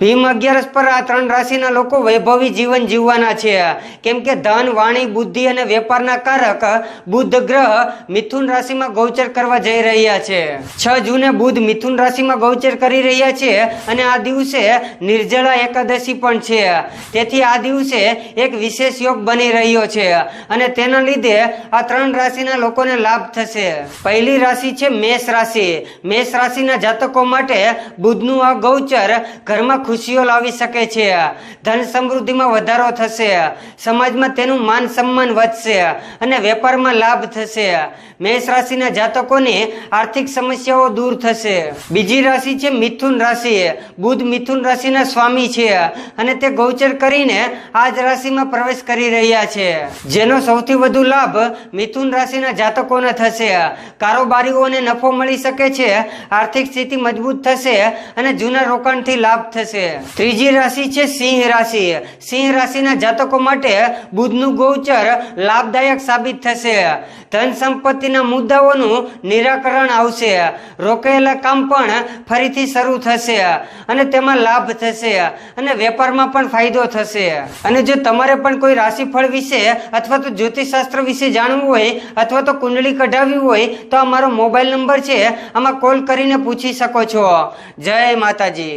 ભીમ અગિયારસ પર આ ત્રણ રાશિના લોકો વૈભવી જીવન જીવવાના છે. કેમ કે ધન, વાણી, બુદ્ધિ અને વેપારના કારક બુધ ગ્રહ મિથુન રાશિમાં ગૌચર કરવા જઈ રહ્યા છે. છ જૂને બુધ મિથુન રાશિમાં ગૌચર કરી રહ્યા છે અને આ દિવસે નિર્જળા એકાદશી પણ છે. તેથી આ દિવસે એક વિશેષ યોગ બની રહ્યો છે અને તેના લીધે આ ત્રણ રાશિના લોકોને લાભ થશે. પહેલી રાશિ છે મેષ રાશિ. મેષ રાશિના જાતકો માટે બુધનું આ ગૌચર ઘરમાં ખુશીઓ લાવી શકે છે. ધન સમૃદ્ધિમાં વધારો થશે. સમાજમાં તેનું માન સન્માન વધશે અને વેપારમાં લાભ થશે. મેષ રાશિના જાતકોની આર્થિક સમસ્યાઓ દૂર થશે. બીજી રાશિ છે મિથુન રાશિ. બુધ મિથુન રાશિના સ્વામી છે અને તે ગૌચર કરીને આ જ રાશિમાં પ્રવેશ કરી રહ્યા છે. જેનો સૌથી વધુ લાભ મિથુન રાશિના જાતકોને થશે. કારોબારીઓને નફો મળી શકે છે, આર્થિક સ્થિતિ મજબૂત થશે અને જૂના રોકાણથી લાભ થશે. ત્રીજી રાશિ છે સિંહ રાશિ. સિંહ રાશિના જાતકો માટે બુધનું ગોચર લાભદાયક સાબિત થશે. ધન સંપત્તિના મુદ્દાઓનું નિરાકરણ આવશે. રોકાયેલા કામ પણ ફરીથી શરૂ થશે અને તેમાં લાભ થશે અને વેપારમાં પણ ફાયદો થશે. અને જો તમારે પણ કોઈ રાશિફળ વિશે અથવા તો જ્યોતિષશાસ્ત્ર વિશે જાણવું હોય અથવા તો કુંડળી કઢાવવી હોય તો અમારો મોબાઈલ નંબર છે. આમાં કોલ કરીને પૂછી શકો છો. જય માતાજી.